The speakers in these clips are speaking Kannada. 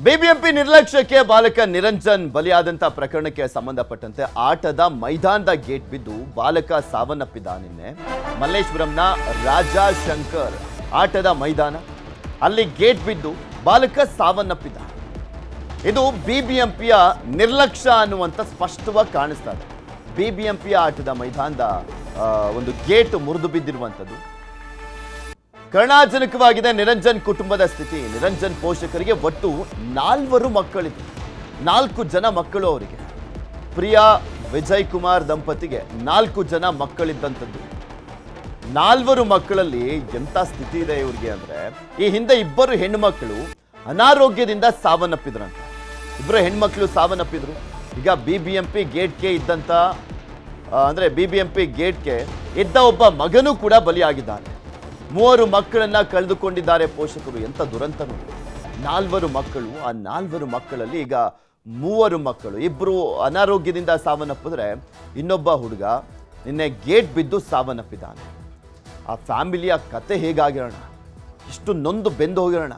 ಬಿಬಿಎಂಪಿ ನಿರ್ಲಕ್ಷ್ಯಕ್ಕೆ ಬಾಲಕ ನಿರಂಜನ್ ಬಲಿಯಾದಂತ ಪ್ರಕರಣಕ್ಕೆ ಸಂಬಂಧಪಟ್ಟಂತೆ ಆಟದ ಮೈದಾನದ ಗೇಟ್ ಬಿದ್ದು ಬಾಲಕ ಸಾವನ್ನಪ್ಪಿದ ನಿನ್ನೆ. ಮಲ್ಲೇಶ್ವರಂನ ರಾಜಾ ಶಂಕರ್ ಆಟದ ಮೈದಾನ. ಅಲ್ಲಿ ಗೇಟ್ ಬಿದ್ದು ಬಾಲಕ ಸಾವನ್ನಪ್ಪಿದ. ಇದು ಬಿಬಿಎಂಪಿಯ ನಿರ್ಲಕ್ಷ್ಯ ಅನ್ನುವಂಥ ಸ್ಪಷ್ಟವಾಗಿ ಕಾಣಿಸ್ತಾ ಇದೆ. ಬಿಬಿಎಂಪಿಯ ಆಟದ ಮೈದಾನದ ಒಂದು ಗೇಟ್ ಮುರಿದು ಬಿದ್ದಿರುವಂಥದ್ದು ಕರುಣಾಜನಕವಾಗಿದೆ ನಿರಂಜನ್ ಕುಟುಂಬದ ಸ್ಥಿತಿ. ನಿರಂಜನ್ ಪೋಷಕರಿಗೆ ಒಟ್ಟು ನಾಲ್ವರು ಮಕ್ಕಳಿದೆ ನಾಲ್ಕು ಜನ ಮಕ್ಕಳು ಅವರಿಗೆ. ಪ್ರಿಯಾ ವಿಜಯ್ ಕುಮಾರ್ ದಂಪತಿಗೆ ನಾಲ್ಕು ಜನ ಮಕ್ಕಳಿದ್ದಂಥದ್ದು. ನಾಲ್ವರು ಮಕ್ಕಳಲ್ಲಿ ಎಂಥ ಸ್ಥಿತಿ ಇದೆ ಇವ್ರಿಗೆ ಅಂದರೆ, ಈ ಹಿಂದೆ ಇಬ್ಬರು ಹೆಣ್ಣುಮಕ್ಕಳು ಅನಾರೋಗ್ಯದಿಂದ ಸಾವನ್ನಪ್ಪಿದ್ರಂತ. ಇಬ್ಬರು ಹೆಣ್ಮಕ್ಳು ಸಾವನ್ನಪ್ಪಿದ್ರು. ಈಗ ಬಿ ಬಿ ಎಂ ಪಿ ಗೇಟ್ಗೆ ಇದ್ದಂಥ ಅಂದ್ರೆ ಬಿ ಬಿ ಎಂ ಪಿ ಗೇಟ್ಗೆ ಇದ್ದ ಒಬ್ಬ ಮಗನೂ ಕೂಡ ಬಲಿಯಾಗಿದ್ದಾನೆ. ಮೂವರು ಮಕ್ಕಳನ್ನ ಕಳೆದುಕೊಂಡಿದ್ದಾರೆ ಪೋಷಕರು. ಎಂಥ ದುರಂತ ನಾಲ್ವರು ಮಕ್ಕಳು, ಆ ನಾಲ್ವರು ಮಕ್ಕಳಲ್ಲಿ ಈಗ ಮೂವರು ಮಕ್ಕಳು. ಇಬ್ಬರು ಅನಾರೋಗ್ಯದಿಂದ ಸಾವನ್ನಪ್ಪಿದ್ರೆ ಇನ್ನೊಬ್ಬ ಹುಡುಗ ನಿನ್ನೆ ಗೇಟ್ ಬಿದ್ದು ಸಾವನ್ನಪ್ಪಿದ್ದಾನೆ. ಆ ಫ್ಯಾಮಿಲಿಯ ಕತೆ ಹೇಗಾಗಿರೋಣ? ಇಷ್ಟು ನೊಂದು ಬೆಂದು ಹೋಗಿರೋಣ.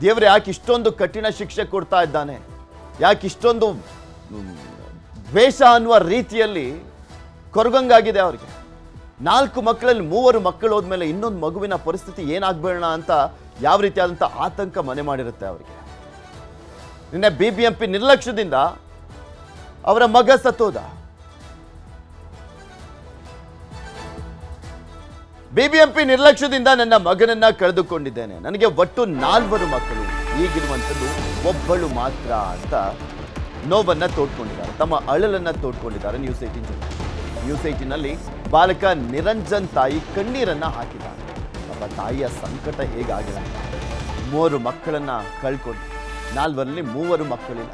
ದೇವರೇ, ಯಾಕೆ ಇಷ್ಟೊಂದು ಕಠಿಣ ಶಿಕ್ಷೆ ಕೊಡ್ತಾ ಇದ್ದಾನೆ? ಯಾಕೆ ಇಷ್ಟೊಂದು ದ್ವೇಷ ಅನ್ನುವ ರೀತಿಯಲ್ಲಿ ಕೊರಗಂಗಾಗಿದೆ ಅವ್ರಿಗೆ. ನಾಲ್ಕು ಮಕ್ಕಳಲ್ಲಿ ಮೂವರು ಮಕ್ಕಳು ಹೋದ್ಮೇಲೆ ಇನ್ನೊಂದು ಮಗುವಿನ ಪರಿಸ್ಥಿತಿ ಏನಾಗಬೇಡ ಅಂತ ಯಾವ ರೀತಿಯಾದಂಥ ಆತಂಕ ಮನೆ ಮಾಡಿರುತ್ತೆ ಅವರಿಗೆ. ನಿನ್ನೆ ಬಿ ಬಿ ಎಂ ಪಿ ನಿರ್ಲಕ್ಷ್ಯದಿಂದ ಅವರ ಮಗ ಸತ್ತೋದ. ಬಿಬಿಎಂಪಿ ನಿರ್ಲಕ್ಷ್ಯದಿಂದ ನನ್ನ ಮಗನನ್ನ ಕಳೆದುಕೊಂಡಿದ್ದೇನೆ. ನನಗೆ ಒಟ್ಟು ನಾಲ್ವರು ಮಕ್ಕಳು, ಈಗಿರುವಂಥದ್ದು ಒಬ್ಬಳು ಮಾತ್ರ ಅಂತ ನೋವನ್ನ ತೋಡ್ಕೊಂಡಿದ್ದಾರೆ. ತಮ್ಮ ಅಳಲನ್ನ ತೋಡ್ಕೊಂಡಿದ್ದಾರೆ ನ್ಯೂಸ್ ಏಟಿನ್ ನ್ಯೂಸ್ ಏಟೀನಲ್ಲಿ ಬಾಲಕ ನಿರಂಜನ್ ತಾಯಿ ಕಣ್ಣೀರನ್ನ ಹಾಕಿದ್ದಾರೆ. ಪಾಪ ತಾಯಿಯ ಸಂಕಟ ಹೇಗಾಗಿದೆ? ಮೂವರು ಮಕ್ಕಳನ್ನ ಕಳ್ಕೊಂಡು, ನಾಲ್ವರಲ್ಲಿ ಮೂವರು ಮಕ್ಕಳಿಲ್ಲ.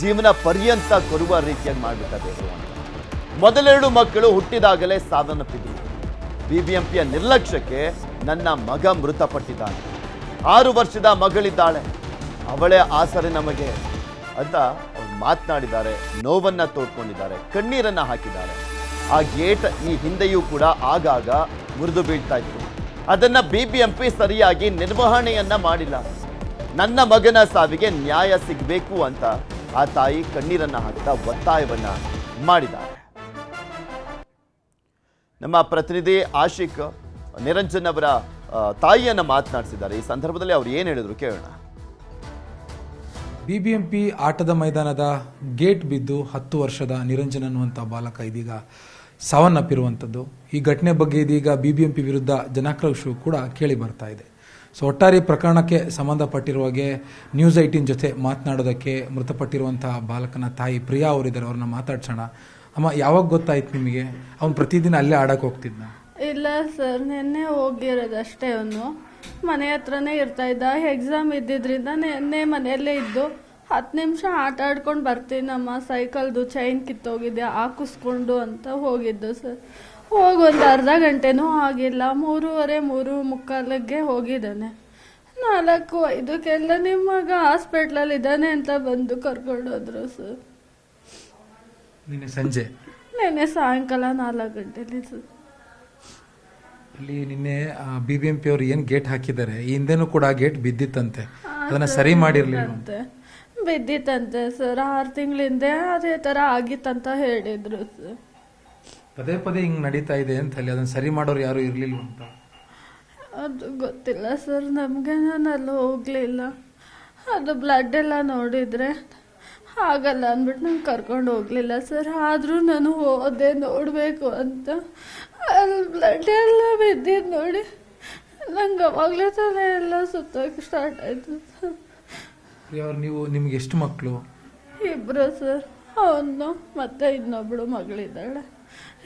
ಜೀವನ ಪರ್ಯಂತ ಕೊರುವ ರೀತಿಯಾಗಿ ಮಾಡಿಬಿಟ್ಟ ದೇವರು ಅಂತ ಮೊದಲೆರಡು ಮಕ್ಕಳು ಹುಟ್ಟಿದಾಗಲೇ ಸಾವನ್ನಪ್ಪಿದ್ರು ಬಿಬಿಎಂಪಿಯ ನಿರ್ಲಕ್ಷ್ಯಕ್ಕೆ ನನ್ನ ಮಗ ಮೃತಪಟ್ಟಿದ್ದಾನೆ. ಆರು ವರ್ಷದ ಮಗಳಿದ್ದಾಳೆ. ಅವಳೇ ಆಸರೆ ನಮಗೆ ಅಂತ ಅವ್ರು ಮಾತನಾಡಿದ್ದಾರೆ, ನೋವನ್ನ ತೋಡ್ಕೊಂಡಿದ್ದಾರೆ, ಕಣ್ಣೀರನ್ನ ಹಾಕಿದ್ದಾರೆ. ಆ ಗೇಟ್ ಈ ಹಿಂದೆಯೂ ಕೂಡ ಆಗಾಗ ಮುರಿದು ಬೀಳ್ತಾ ಇತ್ತು. ಅದನ್ನ ಬಿಬಿಎಂಪಿ ಸರಿಯಾಗಿ ನಿರ್ವಹಣೆಯನ್ನ ಮಾಡಿಲ್ಲ. ನನ್ನ ಮಗನ ಸಾವಿಗೆ ನ್ಯಾಯ ಸಿಗಬೇಕು ಅಂತ ಆ ತಾಯಿ ಕಣ್ಣೀರನ್ನ ಹಾಕ್ತಾ ಒತ್ತಾಯವನ್ನು ಮಾಡಿದ್ದಾರೆ. ನಮ್ಮ ಪ್ರತಿನಿಧಿ ಆಶಿಕ್ ನಿರಂಜನ್ ಅವರ ತಾಯಿಯನ್ನು ತಾಯಿಯನ್ನ ಮಾತನಾಡಿಸಿದ್ದಾರೆ. ಈ ಸಂದರ್ಭದಲ್ಲಿ ಅವ್ರು ಏನು ಹೇಳಿದ್ರು ಕೇಳೋಣ. ಬಿಬಿಎಂಪಿ ಆಟದ ಮೈದಾನದ ಗೇಟ್ ಬಿದ್ದು ಹತ್ತು ವರ್ಷದ ನಿರಂಜನ್ ಅನ್ನುವಂಥ ಬಾಲಕ ಇದೀಗ ಸಾವನ್ನಪ್ಪಿರುವಂಥದ್ದು. ಈ ಘಟನೆ ಬಗ್ಗೆ ಇದೀಗ ಬಿ ಬಿ ಎಂ ಪಿ ವಿರುದ್ಧ ಜನಾಕ್ರೋಶವು ಕೂಡ ಕೇಳಿ ಬರ್ತಾ ಇದೆ. ಸೊ ಒಟ್ಟಾರೆ ಪ್ರಕರಣಕ್ಕೆ ಪ್ರಕರಣಕ್ಕೆ ಸಂಬಂಧಪಟ್ಟಿರುವಾಗೆ ನ್ಯೂಸ್ ಐಟೀನ್ ಜೊತೆ ಮಾತನಾಡೋದಕ್ಕೆ ಮೃತಪಟ್ಟಿರುವಂತಹ ಬಾಲಕನ ತಾಯಿ ಪ್ರಿಯಾ ಅವರಿದ್ದಾರೆ. ಅವ್ರನ್ನ ಮಾತಾಡ್ಸೋಣ. ಅಮ್ಮ, ಯಾವಾಗ ಗೊತ್ತಾಯ್ತು ನಿಮಗೆ? ಅವ್ನು ಪ್ರತಿದಿನ ಅಲ್ಲೇ ಆಡಕ್ಕೆ ಹೋಗ್ತಿದ್ನ? ಇಲ್ಲ ಸರ್, ನಿನ್ನೆ ಹೋಗಿರೋದು ಅಷ್ಟೇ ಅವನು. ಮನೆ ಹತ್ರನೇ ಇರ್ತಾ ಇದ್ದ. ಎಕ್ಸಾಮ್ ಇದ್ದಿದ್ರಿಂದ ನಿನ್ನೆ ಮನೆಯಲ್ಲೇ ಇದ್ದು. ಹತ್ತು ನಿಮಿಷ ಆಟ ಆಡ್ಕೊಂಡು ಬರ್ತೀನಮ್ಮ. ಸೈಕಲ್ದು ಚೈನ್ ಕಿತ್ತೋಗಿದೆ ಹಾಕಿಸ್ಕೊಂಡು ಅಂತ ಹೋಗಿದ್ದು ಸರ್. ಹೋಗಿ ಒಂದು ಅರ್ಧ ಗಂಟೆನೂ ಆಗಿಲ್ಲ. ಮೂರುವರೆ ಮೂರು ಮುಕ್ಕಾಲಿಗೆ ಹೋಗಿದ್ದಾನೆ. ನಾಲ್ಕು ಐದಕ್ಕೆಲ್ಲ ನಿಮ್ಮ ಮಗ ಹಾಸ್ಪಿಟ್ಲಲ್ಲಿ ಇದ್ದಾನೆ ಅಂತ ಬಂದು ಕರ್ಕೊಂಡೋದ್ರು ಸರ್. ನಿನ್ನೆ ಸಂಜೆ? ನಿನ್ನೆ ಸಾಯಂಕಾಲ ನಾಲ್ಕು ಗಂಟೆಲಿ ಸರ್. ಅಲ್ಲಿ ನಿನ್ನೆ ಬಿ ಬಿ ಎಂ ಪಿ ಅವ್ರು ಏನು ಗೇಟ್ ಹಾಕಿದ್ದಾರೆ? ಈ ಹಿಂದೆನೂ ಕೂಡ ಗೇಟ್ ಬಿದ್ದಿತ್ತಂತೆ. ಅದನ್ನ ಸರಿ ಮಾಡಿರಲಿಲ್ಲ ಅಂತೆ ಬಿದ್ದಿತ್ತಂತೆ ಸರ್. ಆರು ತಿಂಗಳಿಂದೆ ಅದೇ ತರ ಆಗಿತ್ತಂತ ಹೇಳಿದ್ರು ಸರ್. ಪದೇ ಪದೇ ಹಿಂಗ್ ನಡೀತಾ ಇದೆ ಅಂತ ಹೇಳಿ ಅದನ್ನ ಸರಿ ಮಾಡೋರು ಯಾರು ಇರ್ಲಿಲ್ಲ ಅಂತ? ಅದು ಗೊತ್ತಿಲ್ಲ ಸರ್ ನಮಗೆ ನಾನು ಅಲ್ಲಿ ಹೋಗ್ಲಿಲ್ಲ. ಅದು ಬ್ಲಡ್ ಎಲ್ಲ ನೋಡಿದ್ರೆ ಆಗಲ್ಲ ಅಂದ್ಬಿಟ್ಟು ನಂಗೆ ಕರ್ಕೊಂಡು ಹೋಗ್ಲಿಲ್ಲ ಸರ್. ಆದರೂ ನಾನು ಹೋದೆ ನೋಡಬೇಕು ಅಂತ. ಅಲ್ಲಿ ಬ್ಲಡ್ ಎಲ್ಲ ಬಿದ್ದಿದ್ದು ನೋಡಿ ನಂಗೆ ಅವಾಗಲೇ ತಲೆ ಎಲ್ಲ ಸುತ್ತೋಕೆ ಸ್ಟಾರ್ಟ್ ಆಯ್ತು ಸರ್. ಅವ್ರು ನೀವು ನಿಮ್ಗೆ ಎಷ್ಟು ಮಕ್ಕಳು ಇಬ್ರು ಸರ್. ಅವನು ಮತ್ತೆ ಇನ್ನೊಬ್ಳು ಮಗಳಿದ್ದಾಳೆ.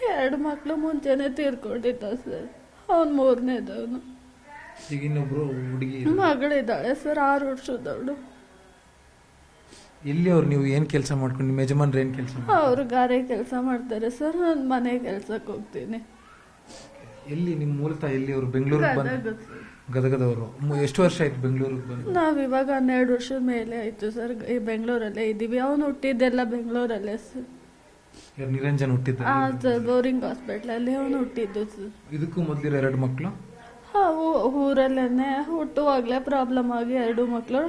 ಎರಡು ಮಕ್ಕಳು ಮುಂಚೆನೆ ತೀರ್ಕೊಂಡಿದ್ದ ಸರ್. ಅವನು ಮೂರನೇದವನು. ಈಗ ಇನ್ನೊಬ್ರು ಹುಡುಗಿ ಮಗಳಿದ್ದಾಳೆ ಸರ್ ಆರು ವರ್ಷದವಳು. ಇಲ್ಲಿ ಅವ್ರು? ನೀವು ಏನ್ ಕೆಲಸ ಮಾಡ್ಕೊಂಡು ನಿಮ್ಮ ಯಜಮಾನ್ರು ಏನು ಕೆಲಸ ಅವರು ಗಾರೆ ಕೆಲಸ ಮಾಡ್ತಾರೆ ಸರ್. ನಾನು ಮನೆ ಕೆಲ್ಸಕ್ಕೆ ಹೋಗ್ತೀನಿ. ಎಲ್ಲಿ ನಿಮ್ಮ ಮೂಲತಃ ಎಲ್ಲಿ ಅವರು ಬೆಂಗಳೂರಿಗೆ ಬಂದು ಗದಗದವರು? ಎಷ್ಟು ವರ್ಷ ಆಯ್ತು ಬೆಂಗಳೂರಿಗೆ ಬಂದು? ನಾವು ಇವಾಗ ಹನ್ನೆರಡು ವರ್ಷದ ಮೇಲೆ ಆಯ್ತು ಸರ್ ಈ ಬೆಂಗಳೂರಲ್ಲೇ ಇದ್ದೀವಿ. ಅವನು ಹುಟ್ಟಿದ್ದೆಲ್ಲ ಬೆಂಗಳೂರಲ್ಲೇ ಸರ್. ನಿರಂಜನ್ ಹುಟ್ಟಿದ್ದ ಸರ್ ಬೋರಿಂಗ್ ಹಾಸ್ಪಿಟ್ಲಲ್ಲಿ ಅವನು ಹುಟ್ಟಿದ್ದು ಸರ್. ಇದಕ್ಕೂ ಮೊದಲಿರೋ ಎರಡು ಮಕ್ಕಳು ಹಾವು ಊರಲ್ಲೇನೆ. ಹುಟ್ಟುವಾಗಲೇ ಪ್ರಾಬ್ಲಮ್ ಆಗಿ ಎರಡು ಮಕ್ಕಳು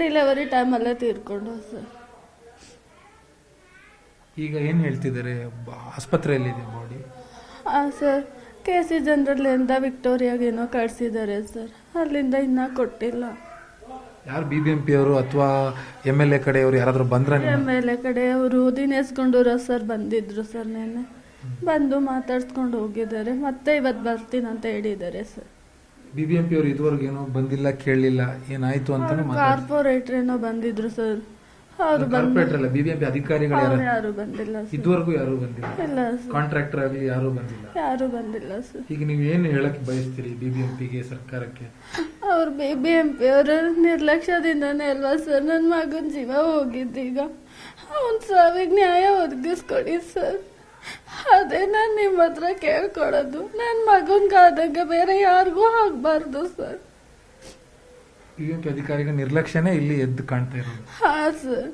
ಡೆಲಿವರಿ ಟೈಮಲ್ಲೇ ತೀರ್ಕೊಂಡು ಸರ್. ಈಗ ಏನು ಹೇಳ್ತಿದ್ದಾರೆ? ಆಸ್ಪತ್ರೆಯಲ್ಲಿದೆ ಬಾಡಿ ಹಾಂ ಸರ್ ಕೆ ಸಿ ಜನರಲ್ಲಿಂದ ವಿಕ್ಟೋರಿಯಾಗೇನೋ ಕಳಿಸಿದ್ದಾರೆ ಸರ್. ಅಲ್ಲಿಂದ ಇನ್ನೂ ಕೊಟ್ಟಿಲ್ಲ. ಯಾರು ಬಿ ಬಿ ಎಂ ಪಿ ಅವರು ಅಥವಾ ಎಂ ಎಲ್ ಎ ಕಡೆಯವರು ಯಾರಾದರೂ ಬಂದ್ರೆ ಎಂ ಎಲ್ ಎ ಕಡೆ ಅವರು ದಿನೇಶ್ ಗುಂಡೂರಾವ್ ಸರ್ ಬಂದಿದ್ರು ಸರ್ ನೆನ್ನೆ. ಬಂದು ಮಾತಾಡ್ಸ್ಕೊಂಡು ಹೋಗಿದ್ದಾರೆ. ಮತ್ತೆ ಇವತ್ತು ಬರ್ತೀನಿ ಅಂತ ಹೇಳಿದ್ದಾರೆ sir. B B M P ಅವರು ಇದುವರೆಗೂ ಏನೋ ಬಂದಿಲ್ಲ ಕೇಳಲಿಲ್ಲ ಏನಾಯ್ತು ಅಂತ ಕಾರ್ಪೊರೇಟರ್ ಏನೋ ಬಂದಿದ್ರು ಸರ್. ಅವರು ಬಂದು ಕಾರ್ಪೊರೇಟರ್ ಅಲ್ಲ ಬಿ ಬಿ ಎಂ ಪಿ ಅಧಿಕಾರಿಗಳು ಯಾರು? ಬಂದಿಲ್ಲ ಇದುವರೆಗೂ ಯಾರು ಬಂದಿಲ್ಲ? ಕಾಂಟ್ರಾಕ್ಟರ್ ಆಗಲಿ ಯಾರು ಬಂದಿಲ್ಲ? ಯಾರು ಬಂದಿಲ್ಲ ಸರ್. ಈಗ ನೀವು ಏನು ಹೇಳಕ್ ಬಯಸ್ತೀರಿ ಬಿ ಬಿ ಎಂ ಸರ್ಕಾರಕ್ಕೆ? ಅವ್ರು ಬಿಬಿಎಂಪಿ ಅವರ ನಿರ್ಲಕ್ಷ್ಯದಿಂದನೇ ಅಲ್ವಾ ಸರ್? ನನ್ನ ಮಗನ ಜೀವ ಹೋಗಿದ್ದೀಗ. ಅವನ್ ಸಾವಿಗೆ ನ್ಯಾಯ ಒದಗಿಸ್ಕೊಡಿ ಸರ್. ಅದೇ ನಾನು ನಿಮ್ಮ ಹತ್ರ ಕೇಳ್ಕೊಳೋದು ನನ್ನ ಮಗನ್ಗಾದಂಗೆ ಬೇರೆ ಯಾರಿಗೂ ಆಗ್ಬಾರ್ದು ಸರ್. ಎಂ ಪಿ ಅಧಿಕಾರಿಗಳ ನಿರ್ಲಕ್ಷ್ಯನೇ ಇಲ್ಲಿ ಎದ್ದು ಕಾಣ್ತಾ ಇರೋದು. ಹಾ ಸರ್.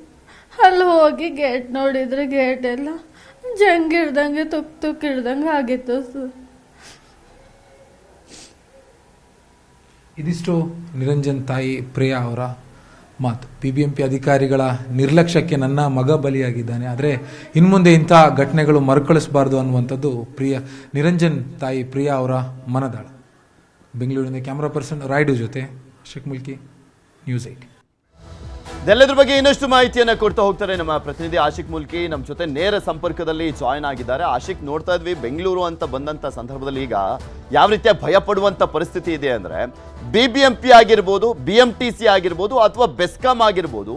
ಅಲ್ಲಿ ಹೋಗಿ ಗೇಟ್ ನೋಡಿದ್ರೆ ಗೇಟ್ ಎಲ್ಲ ಜಂಗ್ ಹಿಡ್ದಂಗೆ ತುಕ್ ತುಕ್ ಹಿಡ್ದಂಗೆ ಆಗಿತ್ತು ಸರ್. ಇದಿಷ್ಟು ನಿರಂಜನ್ ತಾಯಿ ಪ್ರಿಯಾ ಅವರ ಮಾತು. ಪಿ ಬಿ ಎಂ ಪಿ ಅಧಿಕಾರಿಗಳ ನಿರ್ಲಕ್ಷ್ಯಕ್ಕೆ ನನ್ನ ಮಗ ಬಲಿಯಾಗಿದ್ದಾನೆ. ಆದರೆ ಇನ್ಮುಂದೆ ಇಂಥ ಘಟನೆಗಳು ಮರುಕಳಿಸಬಾರ್ದು ಅನ್ನುವಂಥದ್ದು ಪ್ರಿಯ ನಿರಂಜನ್ ತಾಯಿ ಪ್ರಿಯಾ ಅವರ ಮನದಾಳ. ಬೆಂಗಳೂರಿನ ಕ್ಯಾಮ್ರಾ ಪರ್ಸನ್ ರಾಯ್ಡು ಜೊತೆ ಅಶೋಕ್ ಮುಲ್ಕಿ ನ್ಯೂಸ್ ಏಟ್ ಇದೆಲ್ಲದ್ರ ಬಗ್ಗೆ ಇನ್ನಷ್ಟು ಮಾಹಿತಿಯನ್ನ ಕೊಡ್ತಾ ಹೋಗ್ತಾರೆ ನಮ್ಮ ಪ್ರತಿನಿಧಿ ಆಶಿಕ್ ಮುಲ್ಕಿ. ನಮ್ಮ ಜೊತೆ ನೇರ ಸಂಪರ್ಕದಲ್ಲಿ ಜಾಯ್ನ್ ಆಗಿದ್ದಾರೆ. ಆಶಿಕ್, ನೋಡ್ತಾ ಇದ್ವಿ, ಬೆಂಗಳೂರು ಅಂತ ಬಂದಂತ ಸಂದರ್ಭದಲ್ಲಿ ಈಗ ಯಾವ ರೀತಿಯ ಭಯ ಪಡುವಂತ ಪರಿಸ್ಥಿತಿ ಇದೆ ಅಂದ್ರೆ ಬಿ ಬಿ ಎಂ ಪಿ ಆಗಿರ್ಬೋದು ಬಿ ಎಂ ಟಿ ಸಿ ಆಗಿರ್ಬೋದು ಅಥವಾ ಬೆಸ್ಕಾಂ ಆಗಿರ್ಬೋದು,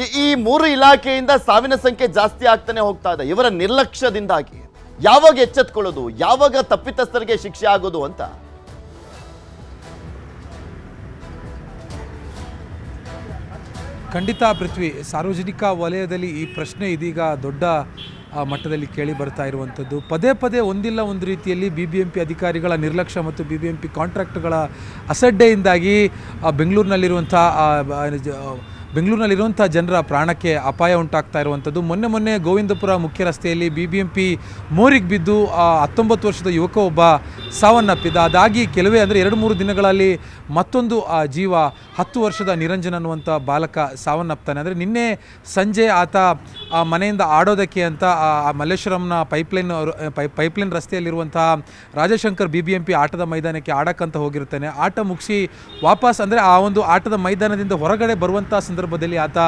ಈ ಈ ಮೂರು ಇಲಾಖೆಯಿಂದ ಸಾವಿನ ಸಂಖ್ಯೆ ಜಾಸ್ತಿ ಆಗ್ತಾನೆ ಹೋಗ್ತಾ ಇದೆ. ಇವರ ನಿರ್ಲಕ್ಷ್ಯದಿಂದಾಗಿ ಯಾವಾಗ ಎಚ್ಚೆತ್ಕೊಳ್ಳೋದು, ಯಾವಾಗ ತಪ್ಪಿತಸ್ಥರಿಗೆ ಶಿಕ್ಷೆ ಆಗೋದು ಅಂತ ಖಂಡಿತ ಪೃಥ್ವಿ, ಸಾರ್ವಜನಿಕ ವಲಯದಲ್ಲಿ ಈ ಪ್ರಶ್ನೆ ಇದೀಗ ದೊಡ್ಡ ಮಟ್ಟದಲ್ಲಿ ಕೇಳಿ ಬರ್ತಾ ಇರುವಂಥದ್ದು. ಪದೇ ಪದೇ ಒಂದಿಲ್ಲ ಒಂದು ರೀತಿಯಲ್ಲಿ ಬಿ ಬಿ ಎಂ ಪಿ ಅಧಿಕಾರಿಗಳ ನಿರ್ಲಕ್ಷ್ಯ ಮತ್ತು ಬಿ ಬಿ ಎಂ ಪಿ ಕಾಂಟ್ರಾಕ್ಟ್ಗಳ ಅಸಡ್ಡೆಯಿಂದಾಗಿ ಬೆಂಗಳೂರಿನಲ್ಲಿರುವಂಥ ಬೆಂಗಳೂರಿನಲ್ಲಿರುವಂಥ ಜನರ ಪ್ರಾಣಕ್ಕೆ ಅಪಾಯ ಉಂಟಾಗ್ತಾ ಇರುವಂಥದ್ದು. ಮೊನ್ನೆ ಮೊನ್ನೆ ಗೋವಿಂದಪುರ ಮುಖ್ಯ ರಸ್ತೆಯಲ್ಲಿ ಬಿ ಬಿ ಎಂ ಪಿ ಮೋರಿಗೆ ಬಿದ್ದು ಹತ್ತೊಂಬತ್ತು ವರ್ಷದ ಯುವಕ ಒಬ್ಬ ಸಾವನ್ನಪ್ಪಿದ್ದ ಅದಾಗಿ ಕೆಲವೇ, ಅಂದರೆ ಎರಡು ಮೂರು ದಿನಗಳಲ್ಲಿ ಮತ್ತೊಂದು, ಆ, ಜೀವ ಹತ್ತು ವರ್ಷದ ನಿರಂಜನ್ ಅನ್ನುವಂಥ ಬಾಲಕ ಸಾವನ್ನಪ್ತಾನೆ. ಅಂದರೆ ನಿನ್ನೆ ಸಂಜೆ ಆತ, ಆ, ಮನೆಯಿಂದ ಆಡೋದಕ್ಕೆ ಅಂತ, ಆ ಮಲ್ಲೇಶ್ವರಂನ pipeline pipeline ರಸ್ತೆಯಲ್ಲಿರುವಂತಹ Rajashankar B B M P ಆಟದ ಮೈದಾನಕ್ಕೆ ಆಡಕ್ಕಂತ ಹೋಗಿರ್ತಾನೆ ಆಟ ಮುಗಿಸಿ ವಾಪಸ್, ಅಂದರೆ ಆ ಒಂದು ಆಟದ ಮೈದಾನದಿಂದ ಹೊರಗಡೆ ಬರುವಂಥ ಸಂದರ್ಭದಲ್ಲಿ ಆತ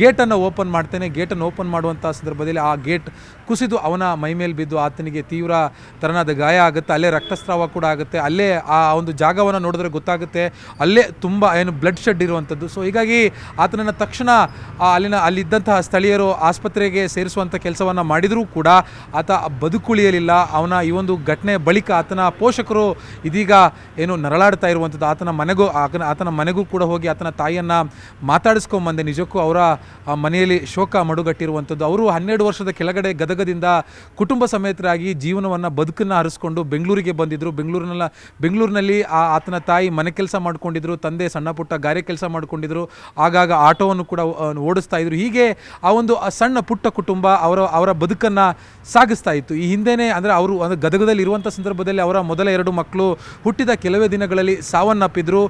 ಗೇಟನ್ನು ಓಪನ್ ಮಾಡ್ತೇನೆ. ಗೇಟನ್ನು ಓಪನ್ ಮಾಡುವಂಥ ಸಂದರ್ಭದಲ್ಲಿ ಆ ಗೇಟ್ ಕುಸಿದು ಅವನ ಮೈ ಮೇಲೆ ಬಿದ್ದು ಆತನಿಗೆ ತೀವ್ರ ತರನಾದ ಗಾಯ ಆಗುತ್ತೆ. ಅಲ್ಲೇ ರಕ್ತಸ್ರಾವ ಕೂಡ ಆಗುತ್ತೆ. ಅಲ್ಲೇ ಆ ಒಂದು ಜಾಗವನ್ನು ನೋಡಿದ್ರೆ ಗೊತ್ತಾಗುತ್ತೆ. ಅಲ್ಲೇ ತುಂಬ ಏನು ಬ್ಲಡ್ ಶೆಡ್ ಇರುವಂಥದ್ದು. ಸೊ ಹೀಗಾಗಿ ಆತನನ್ನು ತಕ್ಷಣ ಅಲ್ಲಿನ ಅಲ್ಲಿದ್ದಂತಹ ಸ್ಥಳೀಯರು ಆಸ್ಪತ್ರೆಗೆ ಸೇರಿಸುವಂಥ ಕೆಲಸವನ್ನು ಮಾಡಿದರೂ ಕೂಡ ಆತ ಬದುಕುಳಿಯಲಿಲ್ಲ. ಅವನ ಈ ಒಂದು ಘಟನೆ ಬಳಿಕ ಆತನ ಪೋಷಕರು ಇದೀಗ ಏನು ನರಳಾಡ್ತಾ ಇರುವಂಥದ್ದು. ಆತನ ಮನೆಗೂ ಆತನ ಮನೆಗೂ ಕೂಡ ಹೋಗಿ ಆತನ ತಾಯಿಯನ್ನು ಮಾತಾಡಿಸ್ಕೊಂಬಂದೆ ನಿಜಕ್ಕೂ ಅವರ ಮನೆಯಲ್ಲಿ ಶೋಕ ಮಡುಗಟ್ಟಿರುವಂಥದ್ದು. ಅವರು ಹನ್ನೆರಡು ವರ್ಷದ ಕೆಳಗಡೆ ಗದಗದಿಂದ ಕುಟುಂಬ ಸಮೇತರಾಗಿ ಜೀವನವನ್ನು ಬದುಕನ್ನು ಹರಿಸ್ಕೊಂಡು ಬೆಂಗಳೂರಿಗೆ ಬಂದಿದ್ದರು ಬೆಂಗಳೂರಿನಲ್ಲ, ಬೆಂಗಳೂರಿನಲ್ಲಿ ಆತನ ತಾಯಿ ಮನೆ ಕೆಲಸ ಮಾಡ್ಕೊಂಡಿದ್ರು, ತಂದೆ ಸಣ್ಣ ಪುಟ್ಟ ಗಾರೆ ಕೆಲಸ ಮಾಡ್ಕೊಂಡಿದ್ರು. ಆಗಾಗ ಆಟೋವನ್ನು ಕೂಡ ಓಡಿಸ್ತಾ ಇದ್ರು. ಹೀಗೆ ಆ ಒಂದು ಸಣ್ಣ ಪುಟ್ಟ ಕುಟುಂಬ ಅವರ ಅವರ ಬದುಕನ್ನು ಸಾಗಿಸ್ತಾ ಇತ್ತು. ಈ ಹಿಂದೆನೇ ಅಂದರೆ ಅವರು, ಅಂದರೆ ಗದಗದಲ್ಲಿ ಇರುವಂಥ ಸಂದರ್ಭದಲ್ಲಿ ಅವರ ಮೊದಲ ಎರಡು ಮಕ್ಕಳು ಹುಟ್ಟಿದ ಕೆಲವೇ ದಿನಗಳಲ್ಲಿ ಸಾವನ್ನಪ್ಪಿದ್ರು.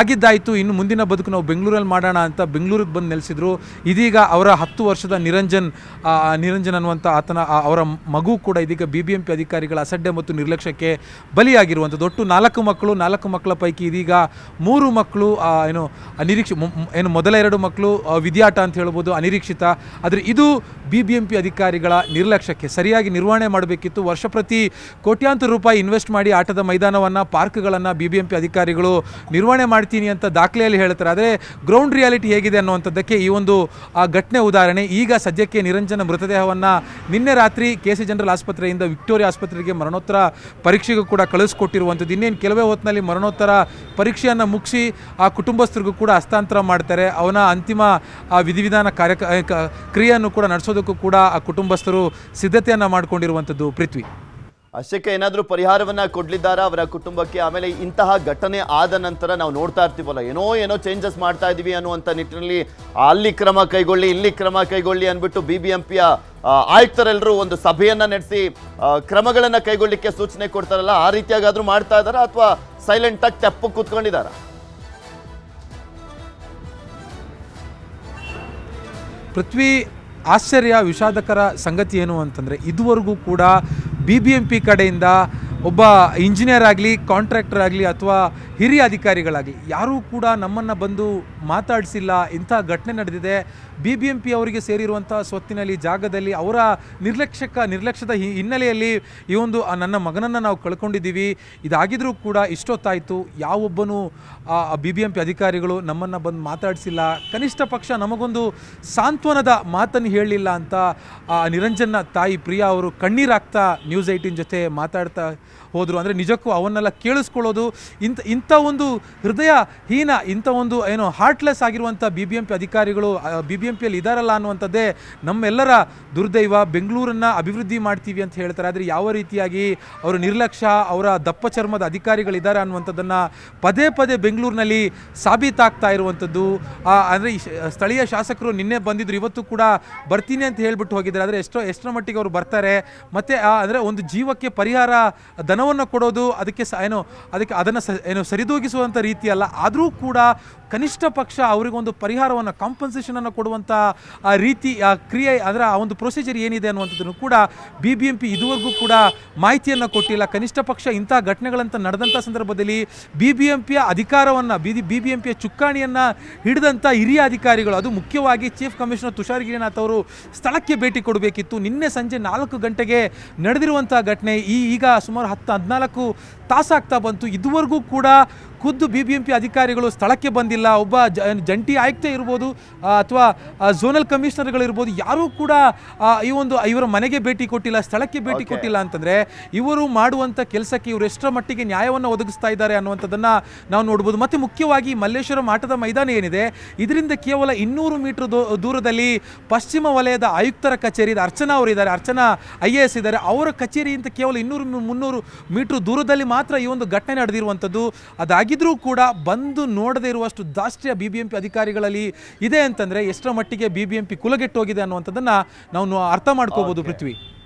ಆಗಿದ್ದಾಯಿತು, ಇನ್ನು ಮುಂದಿನ ಬದುಕು ನಾವು ಬೆಂಗಳೂರಲ್ಲಿ ಮಾಡೋಣ ಅಂತ ಬೆಂಗಳೂರಿಗೆ ಬಂದು ನೆಲೆಸಿದ್ರು. ಇದೀಗ ಅವರ ಹತ್ತು ವರ್ಷದ ನಿರಂಜನ್ ನಿರಂಜನ್ ಅನ್ನುವಂಥ ಆತನ ಅವರ ಮಗು ಕೂಡ ಇದೀಗ ಬಿ ಬಿ ಎಂ ಪಿ ಅಧಿಕಾರಿಗಳ ಅಸಡ್ಡೆ ಮತ್ತು ನಿರ್ಲಕ್ಷ್ಯಕ್ಕೆ ಬಲಿಯಾಗಿರುವಂಥದ್ದು ಒಟ್ಟು ನಾಲ್ಕು ಮಕ್ಕಳು, ನಾಲ್ಕು ಮಕ್ಕಳ ಪೈಕಿ ಇದೀಗ ಮೂರು ಮಕ್ಕಳು ಏನು, ಅನಿರೀಕ್ಷ ಏನು, ಮೊದಲ ಎರಡು ಮಕ್ಕಳು ವಿದ್ಯಾಟ ಅಂತ ಹೇಳ್ಬೋದು, ಅನಿರೀಕ್ಷಿತ. ಆದರೆ ಇದು ಬಿ ಬಿ ಎಂ ಪಿ ಅಧಿಕಾರಿಗಳ ನಿರ್ಲಕ್ಷ್ಯಕ್ಕೆ ಸರಿಯಾಗಿ ನಿರ್ವಹಣೆ ಮಾಡಬೇಕಿತ್ತು. ವರ್ಷ ಪ್ರತಿ ಕೋಟ್ಯಾಂತರ ರೂಪಾಯಿ ಇನ್ವೆಸ್ಟ್ ಮಾಡಿ ಆಟದ ಮೈದಾನವನ್ನು, ಪಾರ್ಕ್ಗಳನ್ನು ಬಿ ಬಿ ಎಂ ಪಿ ಅಧಿಕಾರಿಗಳು ನಿರ್ವಹಣೆ ಮಾಡ್ತೀನಿ ಅಂತ ದಾಖಲೆಯಲ್ಲಿ ಹೇಳ್ತಾರೆ. ಆದರೆ ಗ್ರೌಂಡ್ ರಿಯಾಲಿಟಿ ಹೇಗಿದೆ ಅನ್ನುವಂಥದ್ದಕ್ಕೆ ಈ ಒಂದು, ಆ ಘಟನೆ ಉದಾಹರಣೆ. ಈಗ ಸದ್ಯಕ್ಕೆ ನಿರಂಜನ ಮೃತದೇಹವನ್ನು ನಿನ್ನೆ ರಾತ್ರಿ ಕೆ ಸಿ ಜನರಲ್ ಆಸ್ಪತ್ರೆಯಿಂದ ವಿಕ್ಟೋರಿಯಾ ಆಸ್ಪತ್ರೆಗೆ ಮರಣೋತ್ತರ ಪರೀಕ್ಷೆಗೂ ಕೂಡ ಕಳಿಸ್ಕೊಟ್ಟಿರುವಂಥದ್ದು. ಇನ್ನೇನು ಕೆಲವೇ ಹೊತ್ತಿನಲ್ಲಿ ಮರಣೋತ್ತರ ಪರೀಕ್ಷೆಯನ್ನು ಮುಗಿಸಿ ಆ ಕುಟುಂಬಸ್ಥರಿಗೂ ಕೂಡ ಹಸ್ತಾಂತರ ಮಾಡ್ತಾರೆ. ಅವನ ಅಂತಿಮ, ಆ ವಿಧಿವಿಧಾನ ಕಾರ್ಯ ಕ್ರಿಯೆಯನ್ನು ಕೂಡ ನಡೆಸೋದಕ್ಕೂ ಕೂಡ ಆ ಕುಟುಂಬಸ್ಥರು ಸಿದ್ಧತೆಯನ್ನು ಮಾಡಿಕೊಂಡಿರುವಂಥದ್ದು. ಪೃಥ್ವಿ. ಅಷ್ಟಕ್ಕೆ ಏನಾದರೂ ಪರಿಹಾರವನ್ನು ಕೊಡಲಿದ್ದಾರಾ ಅವರ ಕುಟುಂಬಕ್ಕೆ? ಆಮೇಲೆ ಇಂತಹ ಘಟನೆ ಆದ ನಂತರ ನಾವು ನೋಡ್ತಾ ಇರ್ತೀವಲ್ಲ, ಏನೋ ಏನೋ ಚೇಂಜಸ್ ಮಾಡ್ತಾ ಇದ್ದೀವಿ ಅನ್ನುವಂಥ ನಿಟ್ಟಿನಲ್ಲಿ ಅಲ್ಲಿ ಕ್ರಮ ಕೈಗೊಳ್ಳಿ, ಇಲ್ಲಿ ಕ್ರಮ ಕೈಗೊಳ್ಳಿ ಅಂದ್ಬಿಟ್ಟು ಬಿ ಬಿ ಎಂ ಪಿಯ ಆಯುಕ್ತರೆಲ್ಲರೂ ಒಂದು ಸಭೆಯನ್ನು ನಡೆಸಿ ಕ್ರಮಗಳನ್ನು ಕೈಗೊಳ್ಳಿಕ್ಕೆ ಸೂಚನೆ ಕೊಡ್ತಾರಲ್ಲ, ಆ ರೀತಿಯಾಗಾದರೂ ಮಾಡ್ತಾ ಇದ್ದಾರಾ ಅಥವಾ ಸೈಲೆಂಟಾಗಿ ತೆಪ್ಪು ಕೂತ್ಕೊಂಡಿದ್ದಾರಾ? ಪೃಥ್ವಿ, ಆಶ್ಚರ್ಯ, ವಿಷಾದಕರ ಸಂಗತಿ ಏನು ಅಂತಂದರೆ, ಇದುವರೆಗೂ ಕೂಡ ಬಿ ಬಿ ಎಂ ಪಿ ಕಡೆಯಿಂದ ಒಬ್ಬ ಇಂಜಿನಿಯರ್ ಆಗಲಿ ಕಾಂಟ್ರಾಕ್ಟರ್ ಆಗಲಿ ಅಥವಾ ಹಿರಿಯ ಅಧಿಕಾರಿಗಳಾಗಲಿ ಯಾರೂ ಕೂಡ ನಮ್ಮನ್ನು ಬಂದು ಮಾತಾಡಿಸಿಲ್ಲ. ಇಂಥ ಘಟನೆ ನಡೆದಿದೆ. ಬಿ ಬಿ ಎಂ ಪಿ ಅವರಿಗೆ ಸೇರಿರುವಂಥ ಸ್ವತ್ತಿನಲ್ಲಿ, ಜಾಗದಲ್ಲಿ ಅವರ ನಿರ್ಲಕ್ಷ್ಯಕ, ನಿರ್ಲಕ್ಷ್ಯದ ಹಿನ್ನೆಲೆಯಲ್ಲಿ ಈ ಒಂದು ನನ್ನ ಮಗನನ್ನು ನಾವು ಕಳ್ಕೊಂಡಿದ್ದೀವಿ. ಇದಾಗಿದ್ರೂ ಕೂಡ ಇಷ್ಟೊತ್ತಾಯಿತು. ಯಾವೊಬ್ಬನು ಬಿ ಬಿ ಎಂ ಪಿ ಅಧಿಕಾರಿಗಳು ನಮ್ಮನ್ನು ಬಂದು ಮಾತಾಡಿಸಿಲ್ಲ. ಕನಿಷ್ಠ ಪಕ್ಷ ನಮಗೊಂದು ಸಾಂತ್ವನದ ಮಾತನ್ನು ಹೇಳಲಿಲ್ಲ ಅಂತ ನಿರಂಜನ್ನ ತಾಯಿ ಪ್ರಿಯಾ ಅವರು ಕಣ್ಣೀರಾಗ್ತಾ ನ್ಯೂಸ್ ಏಯ್ಟೀನ್ ಜೊತೆ ಮಾತಾಡ್ತಾ ಹೋದರು ಅಂದರೆ ನಿಜಕ್ಕೂ ಅವನ್ನೆಲ್ಲ ಕೇಳಿಸ್ಕೊಳ್ಳೋದು ಇಂಥ ಇಂಥ ಒಂದು ಹೃದಯ ಹೀನ, ಇಂಥ ಒಂದು ಏನು ಹಾರ್ಟ್ಲೆಸ್ ಆಗಿರುವಂಥ ಬಿ ಬಿ ಎಂ ಪಿ ಅಧಿಕಾರಿಗಳು ಬಿ ಬಿ ಎಂ ಪಿಯಲ್ಲಿ ಇದ್ದಾರಲ್ಲ ಅನ್ನುವಂಥದ್ದೇ ನಮ್ಮೆಲ್ಲರ ದುರ್ದೈವ, ಬೆಂಗಳೂರನ್ನು ಅಭಿವೃದ್ಧಿ ಮಾಡ್ತೀವಿ ಅಂತ ಹೇಳ್ತಾರೆ. ಆದರೆ ಯಾವ ರೀತಿಯಾಗಿ ಅವರ ನಿರ್ಲಕ್ಷ್ಯ, ಅವರ ದಪ್ಪ ಚರ್ಮದ ಅಧಿಕಾರಿಗಳಿದ್ದಾರೆ ಅನ್ನುವಂಥದ್ದನ್ನು ಪದೇ ಪದೇ ಬೆಂಗಳೂರಿನಲ್ಲಿ ಸಾಬೀತಾಗ್ತಾ ಇರುವಂಥದ್ದು. ಅಂದರೆ ಸ್ಥಳೀಯ ಶಾಸಕರು ನಿನ್ನೆ ಬಂದಿದ್ರು, ಇವತ್ತು ಕೂಡ ಬರ್ತೀನಿ ಅಂತ ಹೇಳ್ಬಿಟ್ಟು ಹೋಗಿದ್ದಾರೆ. ಆದರೆ ಎಷ್ಟೋ, ಎಷ್ಟರ ಮಟ್ಟಿಗೆ ಅವರು ಬರ್ತಾರೆ. ಮತ್ತು ಅಂದರೆ ಒಂದು ಜೀವಕ್ಕೆ ಪರಿಹಾರ ಧನವನ್ನು ಕೊಡೋದು ಅದಕ್ಕೆ ಸ ಏನು ಅದಕ್ಕೆ ಅದನ್ನು ಸ ಏನು ಸರಿದೂಗಿಸುವಂಥ ರೀತಿಯಲ್ಲ ಆದರೂ ಕೂಡ ಕನಿಷ್ಠ ಪಕ್ಷ ಅವರಿಗೊಂದು ಪರಿಹಾರವನ್ನು ಕಾಂಪನ್ಸೇಷನನ್ನು ಕೊಡುವಂಥ ರೀತಿ, ಆ ಕ್ರಿಯೆ, ಅದರ ಆ ಒಂದು ಪ್ರೊಸೀಜರ್ ಏನಿದೆ ಅನ್ನುವಂಥದ್ದನ್ನು ಕೂಡ ಬಿ ಬಿ ಎಂ ಪಿ ಇದುವರೆಗೂ ಕೂಡ ಮಾಹಿತಿಯನ್ನು ಕೊಟ್ಟಿಲ್ಲ. ಕನಿಷ್ಠ ಪಕ್ಷ ಇಂಥ ಘಟನೆಗಳಂತ ನಡೆದಂಥ ಸಂದರ್ಭದಲ್ಲಿ ಬಿ ಬಿ ಎಂ ಪಿಯ ಅಧಿಕಾರವನ್ನು, ಬಿ ಬಿ ಬಿ ಎಂ ಪಿಯ ಚುಕ್ಕಾಣಿಯನ್ನು ಹಿಡಿದಂಥ ಹಿರಿಯ ಅಧಿಕಾರಿಗಳು, ಅದು ಮುಖ್ಯವಾಗಿ ಚೀಫ್ ಕಮಿಷನರ್ ತುಷಾರ್ ಗಿರಿನಾಥ್ ಅವರು ಸ್ಥಳಕ್ಕೆ ಭೇಟಿ ಕೊಡಬೇಕಿತ್ತು. ನಿನ್ನೆ ಸಂಜೆ ನಾಲ್ಕು ಗಂಟೆಗೆ ನಡೆದಿರುವಂಥ ಘಟನೆ, ಈ ಈಗ ಸುಮಾರು ಹತ್ತು ಹದಿನಾಲ್ಕು ತಾಸಾಗ್ತಾ ಬಂತು. ಇದುವರೆಗೂ ಕೂಡ ಖುದ್ದು ಬಿ ಬಿ ಎಂ ಪಿ ಅಧಿಕಾರಿಗಳು ಸ್ಥಳಕ್ಕೆ ಬಂದಿಲ್ಲ. ಒಬ್ಬ ಜ ಜಂಟಿ ಆಯುಕ್ತ ಇರ್ಬೋದು ಅಥವಾ ಝೋನಲ್ ಕಮಿಷನರ್ಗಳಿರ್ಬೋದು ಯಾರೂ ಕೂಡ ಈ ಒಂದು ಇವರ ಮನೆಗೆ ಭೇಟಿ ಕೊಟ್ಟಿಲ್ಲ ಸ್ಥಳಕ್ಕೆ ಭೇಟಿ. ಕೊಟ್ಟಿಲ್ಲ ಅಂತಂದರೆ ಇವರು ಮಾಡುವಂಥ ಕೆಲಸಕ್ಕೆ ಇವರು ಎಷ್ಟರ ಮಟ್ಟಿಗೆ ನ್ಯಾಯವನ್ನು ಒದಗಿಸ್ತಾ ಇದ್ದಾರೆ ಅನ್ನುವಂಥದ್ದನ್ನು ನಾವು ನೋಡ್ಬೋದು. ಮತ್ತು ಮುಖ್ಯವಾಗಿ ಮಲ್ಲೇಶ್ವರಂ ಆಟದ ಮೈದಾನ ಏನಿದೆ ಇದರಿಂದ ಕೇವಲ ಇನ್ನೂರು ಮೀಟರ್ ದೂರದಲ್ಲಿ ಪಶ್ಚಿಮ ವಲಯದ ಆಯುಕ್ತರ ಕಚೇರಿ ಇದೆ. ಅರ್ಚನಾ ಅವರು ಇದ್ದಾರೆ ಅರ್ಚನಾ ಐ ಎ ಎಸ್ ಇದ್ದಾರೆ. ಅವರ ಕಚೇರಿಯಿಂದ ಕೇವಲ ಇನ್ನೂರು ಮುನ್ನೂರು ಮೀಟರ್ ದೂರದಲ್ಲಿ ಮಾತ್ರ ಈ ಒಂದು ಘಟನೆ ನಡೆದಿರುವಂಥದ್ದು. ಅದಾಗಿದ್ರೂ ಕೂಡ ಬಂದು ನೋಡದೇ ಇರುವಷ್ಟು ದಾಷ್ಟ್ರೀಯ ಬಿ ಬಿ ಎಂ ಪಿ ಅಧಿಕಾರಿಗಳಲ್ಲಿ ಇದೆ ಅಂತಂದರೆ ಎಷ್ಟರ ಮಟ್ಟಿಗೆ ಬಿ ಬಿ ಎಂ ಪಿ ಕುಲಗೆಟ್ಟೋಗಿದೆ ಅನ್ನುವಂಥದ್ದನ್ನು ನಾವು ಅರ್ಥ ಮಾಡ್ಕೋಬೋದು ಪೃಥ್ವಿ.